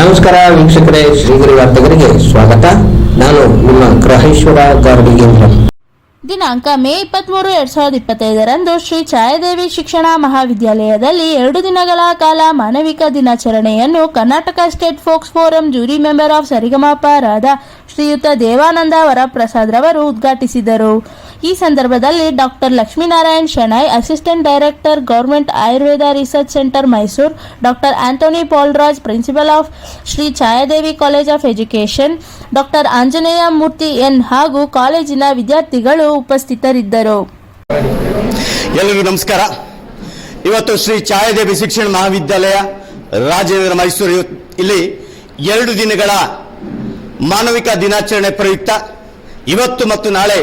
ನಮಸ್ಕಾರ ವೀಕ್ಷಕರೇ, ಶ್ರೀಗಿರಿ ವಾರ್ತೆಗರಿಗೆ ಸ್ವಾಗತ. ನಾನು ನಿಮ್ಮ ಗ್ರಹೇಶ್ವರ ಗಾರ್ಡಿಗೇಂದ್ರ. ದಿನಾಂಕ ಮೇ ಇಪ್ಪತ್ತ್ಮೂರು ಎರಡ್ ಸಾವಿರದ ಇಪ್ಪತ್ತೈದರಂದು ಶ್ರೀ ಛಾಯಾದೇವಿ ಶಿಕ್ಷಣ ಮಹಾವಿದ್ಯಾಲಯದಲ್ಲಿ ಎರಡು ದಿನಗಳ ಕಾಲ ಮಾನವಿಕ ದಿನಾಚರಣೆಯನ್ನು Karnataka state folks forum jury member of Sa Re Ga Ma Pa ರಾದ ಶ್ರೀಯುತ ದೇವಾನಂದ ವರಪ್ರಸಾದ್ ರವರು ಉದ್ಘಾಟಿಸಿದರು. ಈ ಸಂದರ್ಭದಲ್ಲಿ doctor Lakshminarayan Shenoy, assistant director government Ayurveda research centre Mysuru, doctor Antony Paulraj, principal of Shri Chhayadevi college of education, doctor Anjaneya Murthy N ಹಾಗೂ ಕಾಲೇಜಿನ ವಿದ್ಯಾರ್ಥಿಗಳು ಉಪಸ್ಥಿತರಿದ್ದರು. ಎಲ್ಲರಿಗೂ ನಮಸ್ಕಾರ. ಇವತ್ತು ಶ್ರೀ ಛಾಯಾದೇವಿ ಶಿಕ್ಷಣ ಮಹಾವಿದ್ಯಾಲಯ, ರಾಜೇಂದ್ರ ಮೈಸೂರು ಇಲ್ಲಿ ಎರಡು ದಿನಗಳ ಮಾನವಿಕ ದಿನಾಚರಣೆ ಪ್ರಯುಕ್ತ. ಇವತ್ತು ಮತ್ತು ನಾಳೆ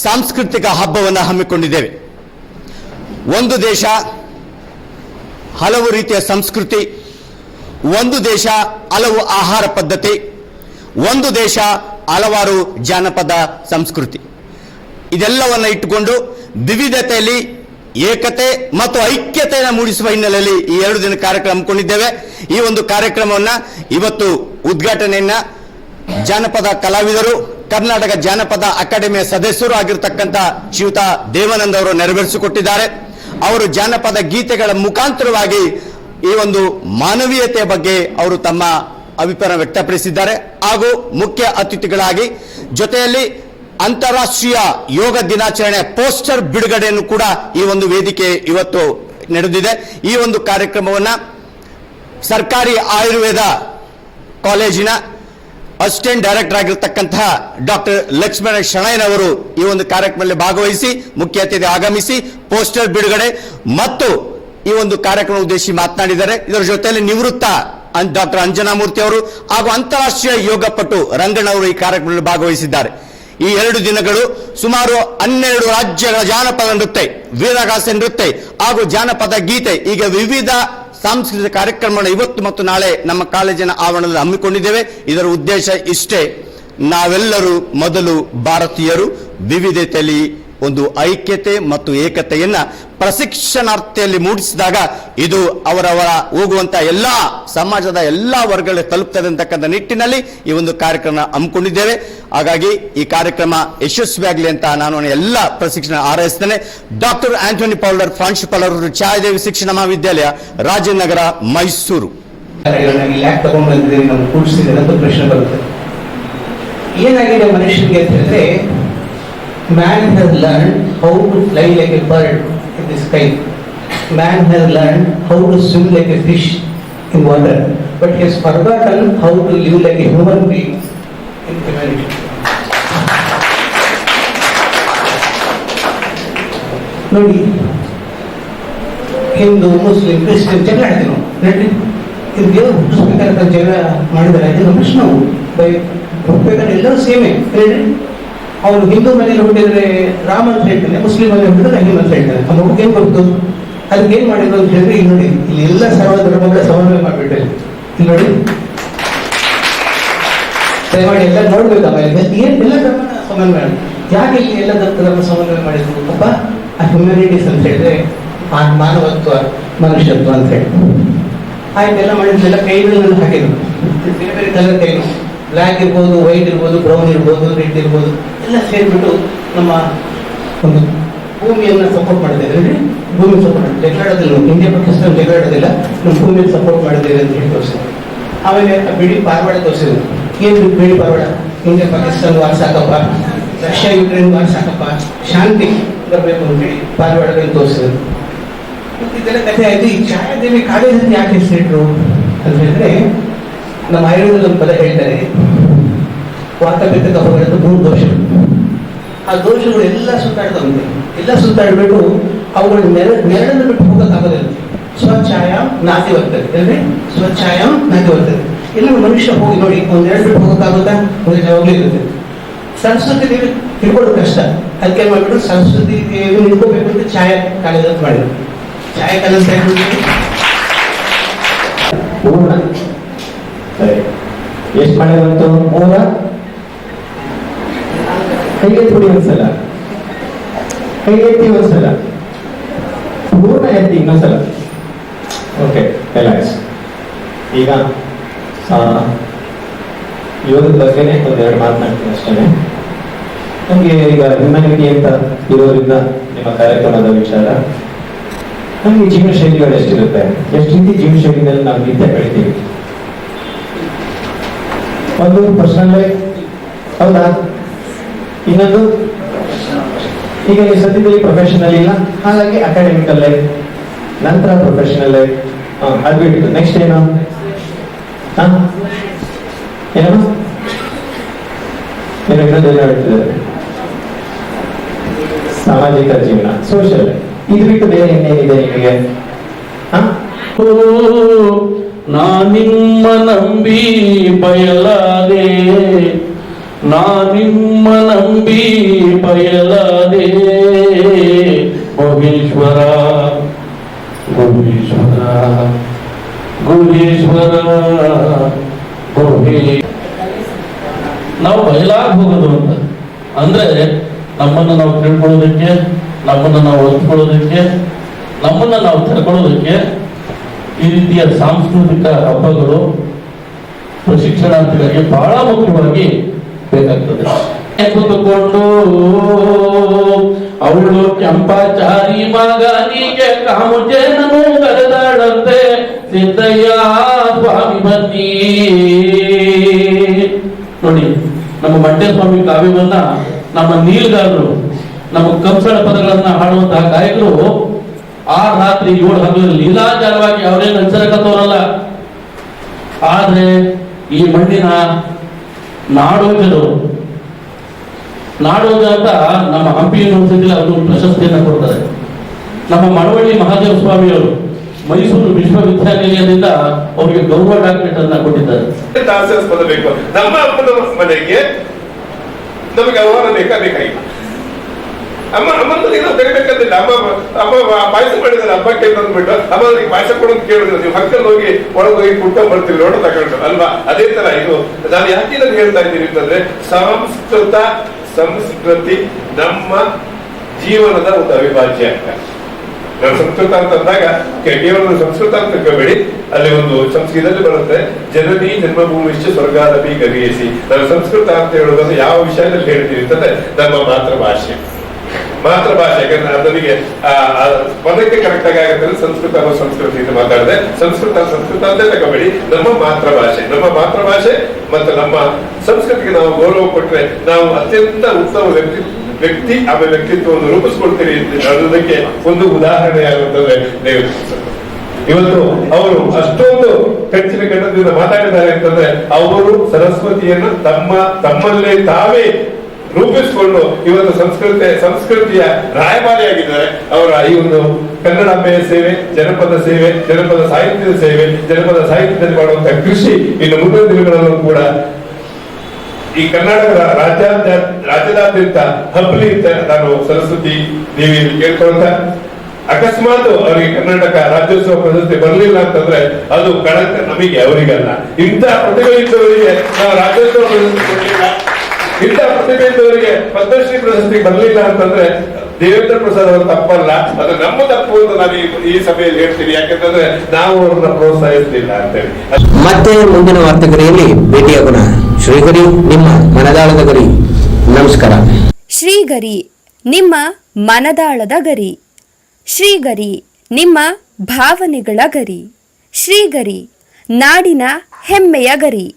ಸಾಂಸ್ಕೃತಿಕ ಹಬ್ಬವನ್ನು ಹಮ್ಮಿಕೊಂಡಿದ್ದೇವೆ. ಒಂದು ದೇಶ, ಹಲವು ರೀತಿಯ ಸಂಸ್ಕೃತಿ, ಒಂದು ದೇಶ, ಹಲವು ಆಹಾರ ಪದ್ಧತಿ, ಒಂದು ದೇಶ, ಹಲವಾರು ಜಾನಪದ ಸಂಸ್ಕೃತಿ. ಇದೆಲ್ಲವನ್ನು ಇಟ್ಟುಕೊಂಡು ವಿವಿಧತೆಯಲ್ಲಿ ಏಕತೆ ಮತ್ತು ಐಕ್ಯತೆಯನ್ನು ಮೂಡಿಸುವ ಹಿನ್ನೆಲೆಯಲ್ಲಿ ಈ ಎರಡು ದಿನ ಕಾರ್ಯಕ್ರಮ ಹಮ್ಮಿಕೊಂಡಿದ್ದೇವೆ. ಈ ಒಂದು ಕಾರ್ಯಕ್ರಮವನ್ನು ಇವತ್ತು ಉದ್ಘಾಟನೆಯನ್ನ ಜಾನಪದ ಕಲಾವಿದರು ಕರ್ನಾಟಕ ಜಾನಪದ ಅಕಾಡೆಮಿಯ ಸದಸ್ಯರು ಆಗಿರ್ತಕ್ಕಂಥ ಶ್ರೀಯುತ ದೇವಾನಂದ್ ಅವರು ನೆರವೇರಿಸಿಕೊಟ್ಟಿದ್ದಾರೆ. ಅವರು ಜಾನಪದ ಗೀತೆಗಳ ಮುಖಾಂತರವಾಗಿ ಈ ಒಂದು ಮಾನವೀಯತೆಯ ಬಗ್ಗೆ ಅವರು ತಮ್ಮ ಅಭಿಪ್ರಾಯ ವ್ಯಕ್ತಪಡಿಸಿದ್ದಾರೆ. ಹಾಗೂ ಮುಖ್ಯ ಅತಿಥಿಗಳಾಗಿ ಜೊತೆಯಲ್ಲಿ ಅಂತಾರಾಷ್ಟ್ರೀಯ ಯೋಗ ದಿನಾಚರಣೆ ಪೋಸ್ಟರ್ ಬಿಡುಗಡೆಯನ್ನು ಕೂಡ ಈ ಒಂದು ವೇದಿಕೆ ಇವತ್ತು ನಡೆದಿದೆ. ಈ ಒಂದು ಕಾರ್ಯಕ್ರಮವನ್ನ ಸರ್ಕಾರಿ ಆಯುರ್ವೇದ ಕಾಲೇಜಿನ ಅಸಿಸ್ಟೆಂಟ್ ಡೈರೆಕ್ಟರ್ ಆಗಿರತಕ್ಕಂತಹ ಡಾಕ್ಟರ್ ಲಕ್ಷ್ಮಣ ಶಣಯ್ಯನವರು ಈ ಒಂದು ಕಾರ್ಯಕ್ರಮದಲ್ಲಿ ಭಾಗವಹಿಸಿ, ಮುಖ್ಯ ಅತಿಥಿ ಆಗಮಿಸಿ, ಪೋಸ್ಟರ್ ಬಿಡುಗಡೆ ಮತ್ತು ಈ ಒಂದು ಕಾರ್ಯಕ್ರಮ ಉದ್ದೇಶಿ ಮಾತನಾಡಿದ್ದಾರೆ. ಇದರ ಜೊತೆಯಲ್ಲಿ ನಿವೃತ್ತ ಡಾಕ್ಟರ್ ಅಂಜನಾಮೂರ್ತಿ ಅವರು ಹಾಗೂ ಅಂತಾರಾಷ್ಟ್ರೀಯ ಯೋಗ ಪಟು ರಂಗಣ್ಣ ಅವರು ಈ ಕಾರ್ಯಕ್ರಮದಲ್ಲಿ ಭಾಗವಹಿಸಿದ್ದಾರೆ. ಈ ಎರಡು ದಿನಗಳು ಸುಮಾರು ಹನ್ನೆರಡು ರಾಜ್ಯಗಳ ಜಾನಪದ ನೃತ್ಯ, ವೀರಗಾಸ ನೃತ್ಯ ಹಾಗೂ ಜಾನಪದ ಗೀತೆ ಈಗ ವಿವಿಧ ಸಾಂಸ್ಕೃತಿಕ ಕಾರ್ಯಕ್ರಮವನ್ನು ಇವತ್ತು ಮತ್ತು ನಾಳೆ ನಮ್ಮ ಕಾಲೇಜಿನ ಆವರಣದಲ್ಲಿ ಹಮ್ಮಿಕೊಂಡಿದ್ದೇವೆ. ಇದರ ಉದ್ದೇಶ ಇಷ್ಟೇ, ನಾವೆಲ್ಲರೂ ಮೊದಲು ಭಾರತೀಯರು, ವಿವಿಧತೆಯಲ್ಲಿ ಒಂದು ಐಕ್ಯತೆ ಮತ್ತು ಏಕತೆಯನ್ನು ಪ್ರಶಿಕ್ಷಣಾರ್ಥಿಯಲ್ಲಿ ಮೂಡಿಸಿದಾಗ ಇದು ಅವರವರ ಹೋಗುವಂಥ ಎಲ್ಲ ಸಮಾಜದ ಎಲ್ಲ ವರ್ಗಗಳಿಗೆ ತಲುಪ್ತದೆ ಅಂತಕ್ಕಂಥ ನಿಟ್ಟಿನಲ್ಲಿ ಈ ಒಂದು ಕಾರ್ಯಕ್ರಮ ಹಮ್ಮಿಕೊಂಡಿದ್ದೇವೆ. ಹಾಗಾಗಿ ಈ ಕಾರ್ಯಕ್ರಮ ಯಶಸ್ವಿಯಾಗಲಿ ಅಂತ ನಾನು ಎಲ್ಲ ಪ್ರಶಿಕ್ಷಣ ಆರೈಸ್ತೇನೆ ಡಾಕ್ಟರ್ ಆಂಟೋನಿ ಪೌಲರ್ ಪ್ರಾಂಶುಪಾಲ್ ಅವರು ಛಾಯಾದೇವಿ ಶಿಕ್ಷಣ ಮಹಾವಿದ್ಯಾಲಯ, ರಾಜನಗರ, ಮೈಸೂರು. ಏನಾಗಿದೆ ಮನುಷ್ಯನಿಗೆ ಅಂತ ಹೇಳಿದ್ರೆ man has learn how to fly like a bird in the sky man has learn how to swim like a fish in water but has forgotten how to live like a human being in humanity ನೋಡಿ, Hindu, Muslim, Christian ಜಗಳ ಆಡ್ತೀವಿ ನಾವು ಇದು ದೇವರು ಹುಟ್ಟಿಸ್ಬೇಕಂತ ಜಗಳ ಮಾಡಿದ್ದಾರೆ. ಇದು ನಮ್ಮ ನಾವು ಬೈ ಹುಟ್ಟಬೇಕಾದ್ರೆ ಎಲ್ಲರೂ ಸೇಮೆ. ಹೇಳ್ರಿ ಅವನು ಹಿಂದೂ ಮನೆಯಲ್ಲಿ ಹುಟ್ಟಿದ್ರೆ ರಾಮ ಅಂತ ಹೇಳ್ತಾನೆ ಮುಸ್ಲಿಂ ಮನೆಯಲ್ಲಿ ಹುಟ್ಟಿದ್ರೆ ರಹೀಮ್ ಅಂತ ಹೇಳ್ತಾರೆ. ಅದು ಅವ್ರಿಗೆ ಏನ್ ಗೊತ್ತು? ಅದಕ್ಕೆ ಏನ್ ಮಾಡಿದ್ರು ಅಂತ ಹೇಳಿದ್ರೆ ಇಲ್ಲಿ ನೋಡಿ, ಇಲ್ಲಿ ಎಲ್ಲ ಸರ್ವ ಧರ್ಮಗಳ ಸಮನ್ವಯ ಮಾಡಿಬಿಟ್ಟೆ ಇಲ್ಲಿ ನೋಡಿ. ದಯಮಾಡಿ ಎಲ್ಲ ನೋಡ್ಬೇಕು ಆಮೇಲೆ ಏನ್ ಎಲ್ಲ ಧರ್ಮನ ಸಮನ್ವಯ? ಯಾಕೆ ಇಲ್ಲಿ ಎಲ್ಲ ಧರ್ಮ ಸಮನ್ವಯ ಮಾಡಿದ್ರು? ಅಪ್ಪ, ಆ ಹ್ಯುಮ್ಯಾನಿಟೀಸ್ ಅಂತ ಹೇಳಿದ್ರೆ, ಆ ಮಾನವತ್ವ, ಮನುಷ್ಯತ್ವ ಅಂತ ಹೇಳಿ. ಆಯ್ತೆಲ್ಲ ಮಾಡಿದ್ರೆಲ್ಲ ಕೈಗಳನ್ನು ಹಾಕಿದ್ರು. ಬೇರೆ ಬೇರೆ ಕಲರ್ ಕೈಗಳು. ಬ್ಲ್ಯಾಕ್ ಇರ್ಬೋದು ವೈಟ್ ಇರ್ಬೋದು ಬ್ರೌನ್ ಇರ್ಬೋದು ರೆಡ್ ಇರ್ಬೋದು, ಎಲ್ಲ ಸೇರಿಬಿಟ್ಟು ನಮ್ಮ ಒಂದು ಭೂಮಿಯನ್ನು ಸಪೋರ್ಟ್ ಮಾಡಿದ್ದೇವೆ ಅಂದರೆ ಭೂಮಿ ಸಪೋರ್ಟ್ ಮಾಡಿ ಇಂಡಿಯಾ ಪಾಕಿಸ್ತಾನ ಜಗಳಾಡೋದಿಲ್ಲ ನಮ್ಮ ಭೂಮಿಯನ್ನು ಸಪೋರ್ಟ್ ಮಾಡಿದ್ದೇವೆ ಅಂತ ಹೇಳಿ ತೋರಿಸಿದ್ರು ಆಮೇಲೆ ಬಿಡಿ ಪಾರ್ವಾಡ ತೋರಿಸಿದ್ರು. ಏನು ಬಿಡಿ- ಪಾರ್ವಾಡ? ಇಂಡಿಯಾ ಪಾಕಿಸ್ತಾನ ವಾರ ಸಾಕಪ್ಪ ರಷ್ಯಾ ಯುಕ್ರೇನ್ ವಾರ ಸಾಕಪ್ಪ ಶಾಂತಿ ಬರಬೇಕು ಅಂತ ಹೇಳಿ ಪಾರ್ವಾಡಗಳನ್ನು ತೋರಿಸಿದ್ರು. ಇದೆಲ್ಲ ಕಥೆ ಆಯಿತು. ಈ ಛಾಯಾದೇವಿ ಕಾಲೇಜಲ್ಲಿ ಯಾಕೆ ಹೆಸರಿಟ್ರು ಅಂತ ಹೇಳಿದ್ರೆ ನಮ್ಮ ಆಯುರ್ವೇದದ ಒಂದು ಪದ ಹೇಳ್ತಾರೆ ವಾತಪಿತ್ತ ಕಫಗಳದ್ದು ಮೂರು ದೋಷಗಳು ಆ ದೋಷಗಳು ಎಲ್ಲ ಸುತ್ತಾಡ್ತವಂತೆ ಎಲ್ಲ ಸುತ್ತಾಡ್ಬಿಟ್ಟು ಅವುಗಳ ನೆರ ನೆರಳನ್ನು ಬಿಟ್ಟು ಹೋಗೋಕ್ಕಾಗೋದಿಲ್ಲ ಸ್ವಚ್ಛಾಯ ನಾತಿ ಬರ್ತದೆ ಅಂದ್ರೆ ಸ್ವಚ್ಛಾಯ ನಾತಿ ಬರ್ತದೆ ಎಲ್ಲ ಮನುಷ್ಯ ಹೋಗಿ ನೋಡಿ, ಒಂದ್ ನೆರಳು ಬಿಟ್ಟು ಹೋಗೋಕ್ಕಾಗುತ್ತಾ? ಒಂದು ಯಾವಾಗಲೂ ಇರುತ್ತೆ. ಸಂಸ್ಕೃತಿ ದೇವಿ ತಿಳ್ಕೊಳ್ಳೋದು ಕಷ್ಟ. ಅದಕ್ಕೆ ಮಾಡ್ಬಿಟ್ಟು ಸಂಸ್ಕೃತಿ ದೇವಿ ನಿಂತ್ಕೋಬೇಕು ಅಂತ ಛಾಯಾ ಕಾಲೇಜ್ ಮಾಡಿದ್ರು. ಛಾಯಾ ಕಾಲೇಜ್ ಸರಿ. ಎಷ್ಟು ಮಳೆ ಬಂತು? ಮೂರ? ಕೈಗೆತ್ತಿ ಒಂದ್ಸಲ. ಕೈಗೆತ್ತಿ ಒಂದ್ಸಲ. ಪೂರ್ಣ ಎತ್ತಿ ಇನ್ನೊಂದ್ಸಲ. ಓಕೆ ರಿಲ್ಯಾಕ್ಸ್ ಈಗ ಯೋಗದ ಬಗ್ಗೆನೇ ಒಂದೆರಡು ಮಾತನಾಡ್ತೀನಿ ಅಷ್ಟೇ ನಮಗೆ ಈಗ ಹ್ಯುಮ್ಯಾನಿಟಿ ಅಂತ ಇರೋದ್ರಿಂದ ನಿಮ್ಮ ಕಾರ್ಯಕ್ರಮದ ವಿಚಾರ. ನಮಗೆ ಜೀವನ ಶೈಲಿಗಳು ಎಷ್ಟಿರುತ್ತೆ? ಎಷ್ಟು ರೀತಿ ಜೀವನ ಶೈಲಿನಲ್ಲಿ ನಾವು ನಿತ್ಯ ಬೆಳಿತೀವಿ? ಒಂದು ಪರ್ಸನಲ್ ಹೌದಾ? ಇನ್ನೊಂದು? ಈಗ ನೀವು ಸದ್ಯದಲ್ಲಿ ಪ್ರೊಫೆಷನಲ್ ಇಲ್ಲ. ಹಾಗಾಗಿ ಅಕಾಡೆಮಿಕ್ ಲೈಫ್ ನಂತರ ಪ್ರೊಫೆಷನಲ್ ಲೈಫ್ ಅದು ಬಿಟ್ಟು ನೆಕ್ಸ್ಟ್ ಏನು? ಏನು? ಏನು ಇನ್ನೊಂದು ಏನು ಹೇಳ್ತಿದ್ದಾರೆ. ಸಾಮಾಜಿಕ ಜೀವನ ಸೋಷಿಯಲ್ ಇದು ಬಿಟ್ಟು ಬೇರೆ ಇನ್ನೇನಿದೆ ನಿಮಗೆ? ಹಾ? ನಾ ನಿಮ್ಮ ನಂಬಿ ಬಯಲಾದೆ, ನಾ ನಿಮ್ಮ ನಂಬಿ ಬಯಲಾದೆ ಗುಹೇಶ್ವರ ಗುಹೇಶ್ವರ ಗುಹೇಶ್ವರ ಗುಹೇ ನಾವು ಬಯಲಾಗ್ ಹೋಗೋದು ಅಂತ. ಅಂದ್ರೆ ನಮ್ಮನ್ನು ನಾವು ತಿಳ್ಕೊಳ್ಳೋದಕ್ಕೆ, ನಮ್ಮನ್ನು ನಾವು ಒತ್ಕೊಳ್ಳೋದಕ್ಕೆ, ನಮ್ಮನ್ನು ನಾವು ತಿಳ್ಕೊಳ್ಳೋದಕ್ಕೆ ಈ ರೀತಿಯ ಸಾಂಸ್ಕೃತಿಕ ಹಬ್ಬಗಳು ಪ್ರಶಿಕ್ಷಣಾರ್ಥಿಗಳಿಗೆ ಬಹಳ ಮುಖ್ಯವಾಗಿ ಬೇಕಾಗ್ತದೆ. ಕುತುಕೊಂಡು ಅವಳು ಕೆಂಪಾಚಾರಿ ಮಗನಿಗೆ ಕಾಮುಜೇನನು ಕರೆದಾಡಂತೆ ಸಿದ್ದಯ್ಯ ಸ್ವಾಮಿ ಬನ್ನಿ. ನೋಡಿ, ನಮ್ಮ ಮಂಡ್ಯ ಸ್ವಾಮಿ ಕಾವ್ಯವನ್ನ ನಮ್ಮ ನೀಲ್ಗಾರರು, ನಮ್ಮ ಕಂಸಳ ಪದಗಳನ್ನ ಹಾಡುವಂತಹ ಗಾಯಕರು ಆ ರಾತ್ರಿ ಏಳು ಹಗಲು ಲೀಲಾಚಾರವಾಗಿ ಅವರೇನು ಅನ್ಸರಕತ್ತವರಲ್ಲ ಆದ್ರೆ ಈ ಮಣ್ಣಿನ ನಾಡೋಜರು, ನಾಡೋಜ ಅಂತ ನಮ್ಮ ಹಂಪಿ ಯೂನಿವರ್ಸಿಟಿಲಿ ಅವರು ಪ್ರಶಸ್ತಿಯನ್ನು ಕೊಡ್ತಾರೆ. ನಮ್ಮ ಮಳವಳ್ಳಿ ಮಹಾದೇವ ಸ್ವಾಮಿಯವರು ಮೈಸೂರು ವಿಶ್ವವಿದ್ಯಾನಿಲಯದಿಂದ ಅವರಿಗೆ ಗೌರವ ಡಾಕ್ಟರೇಟ್ ಅನ್ನ ಕೊಟ್ಟಿದ್ದಾರೆ. ನಮ್ಮ ಮನೆಗೆ ನಮಗೆ ಅವಮಾನ ಬೇಕಾಗಿಲ್ಲ. ಅಮ್ಮ ಅಮ್ಮನ ಏನೋ ತೆಗಬೇಕಂತಿಲ್ಲ. ಅಮ್ಮ ಅಮ್ಮ ಪಾಯಸ ಮಾಡಿದ್ರೆ, ಹಬ್ಬಕ್ಕೆ ಅಮ್ಮ ನನಗೆ ಪಾಯಸ ಕೊಡೋದು ಕೇಳಿದ್ರು. ನೀವು ಹಕ್ಕಲ್ಲಿ ಹೋಗಿ ಒಳಗೆ ಹೋಗಿ ಕುಟ್ಟ ಬರ್ತೀವಿ ನೋಡ ತಗೊಂಡು. ಅಲ್ವಾ? ಅದೇ ತರ ಇದು. ನಾನು ಯಾಕೆ ನಾನು ಹೇಳ್ತಾ ಇದ್ದೀನಿ ಅಂತಂದ್ರೆ, ಸಂಸ್ಕೃತ, ಸಂಸ್ಕೃತಿ ನಮ್ಮ ಜೀವನದ ಒಂದು ಅವಿಭಾಜ್ಯ ಅಂಗ ನಾವು ಸಂಸ್ಕೃತ ಅಂತಂದಾಗ ಅಂದಾಗ ಕೇವಲ ಸಂಸ್ಕೃತ ಅಂತ ತಿಳ್ಕೊಬೇಡಿ. ಅಲ್ಲಿ ಒಂದು ಸಂಸ್ಕೃತದಲ್ಲಿ ಬರುತ್ತೆ, ಜನನಿ ಜನ್ಮಭೂಮಿಶ್ಚ ಸ್ವರ್ಗಾದಪಿ ಗರಿಯಿಸಿ ನಾವು ಸಂಸ್ಕೃತ ಅಂತ ಹೇಳೋದನ್ನು ಯಾವ ವಿಷಯದಲ್ಲಿ ಹೇಳ್ತೀವಿ ಅಂತಂದ್ರೆ, ನಮ್ಮ ಮಾತೃಭಾಷೆ. ಮಾತೃಭಾಷೆ ಯಾಕಂದ್ರೆ ಅದರಿಗೆ ಆ, ಆ ಪದಕ್ಕೆ ಕರೆಕ್ಟ್ ಆಗಿ ಆಗುತ್ತೆ ಸಂಸ್ಕೃತ ಅನ್ನೋ ಸಂಸ್ಕೃತಿ ಅಂತ ಮಾತಾಡಿದೆ. ಸಂಸ್ಕೃತ ಸಂಸ್ಕೃತ ಅಂತ ತಗೋಬೇಡಿ. ನಮ್ಮ ಮಾತೃಭಾಷೆ ನಮ್ಮ ಮಾತೃಭಾಷೆ ಮತ್ತು ನಮ್ಮ ಸಂಸ್ಕೃತಿಗೆ ನಾವು ಗೌರವ ಕೊಟ್ರೆ ನಾವು ಅತ್ಯಂತ ಉತ್ತಮ ವ್ಯಕ್ತಿ ವ್ಯಕ್ತಿ ಆಮೇಲೆ ವ್ಯಕ್ತಿತ್ವವನ್ನು ರೂಪಿಸ್ಕೊಳ್ತೀರಿ ಅಂತ ಹೇಳೋದಕ್ಕೆ ಒಂದು ಉದಾಹರಣೆ ಆಗುತ್ತದೆ ಇವತ್ತು ಅವರು ಅಷ್ಟೊಂದು ಕಚ್ಚಿನ ಗಂಡದಿಂದ ಮಾತಾಡಿದ್ದಾರೆ ಅಂತಂದ್ರೆ ಅವರು ಸರಸ್ವತಿಯನ್ನು ತಮ್ಮ ತಮ್ಮಲ್ಲೇ ತಾವೇ ರೂಪಿಸಿಕೊಂಡು ಇವತ್ತು ಸಂಸ್ಕೃತಿ, ಸಂಸ್ಕೃತಿಯ ರಾಯಭಾರಿಯಾಗಿದ್ದಾರೆ. ಅವರ ಈ ಒಂದು ಕನ್ನಡಾಂಬೆಯ ಸೇವೆ, ಜನಪದ ಸೇವೆ, ಜನಪದ ಸಾಹಿತ್ಯದ ಸೇವೆ, ಜನಪದ ಸಾಹಿತ್ಯದಲ್ಲಿ ಮಾಡುವಂತಹ ಕೃಷಿ ಇನ್ನು ಮುಂದಿನ ದಿನಗಳಲ್ಲೂ ಕೂಡ ಈ ಕರ್ನಾಟಕದ ರಾಜ್ಯಾದ್ಯ, ರಾಜ್ಯದಾದ್ಯಂತ ಹಬ್ಬಲಿ ಅಂತ ನಾನು ಸರಸ್ವತಿ ದೇವಿ ಕೇಳ್ಕೊಳ್ತ, ಅಕಸ್ಮಾತ್ ಅವರಿಗೆ ಕರ್ನಾಟಕ ರಾಜ್ಯೋತ್ಸವ ಪ್ರಶಸ್ತಿ ಬರಲಿಲ್ಲ ಅಂತಂದ್ರೆ ಅದು ಕಳಂಕ ನಮಗೆ ಅವರಿಗಲ್ಲ. ಇಂತಹ ಪ್ರತಿಭೆ ಇದ್ದವರಿಗೆ ನಾವು ರಾಜ್ಯೋತ್ಸವ ಪ್ರಶಸ್ತಿ ಕೊಡಲಿಲ್ಲ. ಇಂಥ ಪ್ರತಿಭೆ ಇದ್ದವರಿಗೆ ಪದ್ಮಶ್ರೀ ಪ್ರಶಸ್ತಿ ಬರಲಿಲ್ಲ ಅಂತಂದ್ರೆ ದೇವೇಂದ್ರ ಪ್ರಸಾದ್ ಅವರು ತಪ್ಪಲ್ಲ. ಅದು ನಮ್ಮ ತಪ್ಪು ಅಂತ ನಾನು ಈ- ಈ ಸಭೆಯಲ್ಲಿ ಹೇಳ್ತೀನಿ. ಯಾಕಂತಂದ್ರೆ ನಾವು ಅವ್ರನ್ನ ಪ್ರೋತ್ಸಾಹಿಸಲಿಲ್ಲ ಅಂತೇಳಿ. ಮತ್ತೆ ಮುಂದಿನ ವಾರ್ತೆಗರಿಯಲ್ಲಿ ಭೇಟಿಯಾಗೋಣ. ಶ್ರೀಗರಿ ನಿಮ್ಮ ಮನದಾಳದ ಗರಿ. ನಮಸ್ಕಾರ. ಶ್ರೀಗರಿ ನಿಮ್ಮ ಮನದಾಳದ ಗರಿ. ಶ್ರೀಗರಿ ನಿಮ್ಮ ಭಾವನೆಗಳ ಗರಿ. ಶ್ರೀಗರಿ ನಾಡಿನ ಹೆಮ್ಮೆಯ ಗರಿ.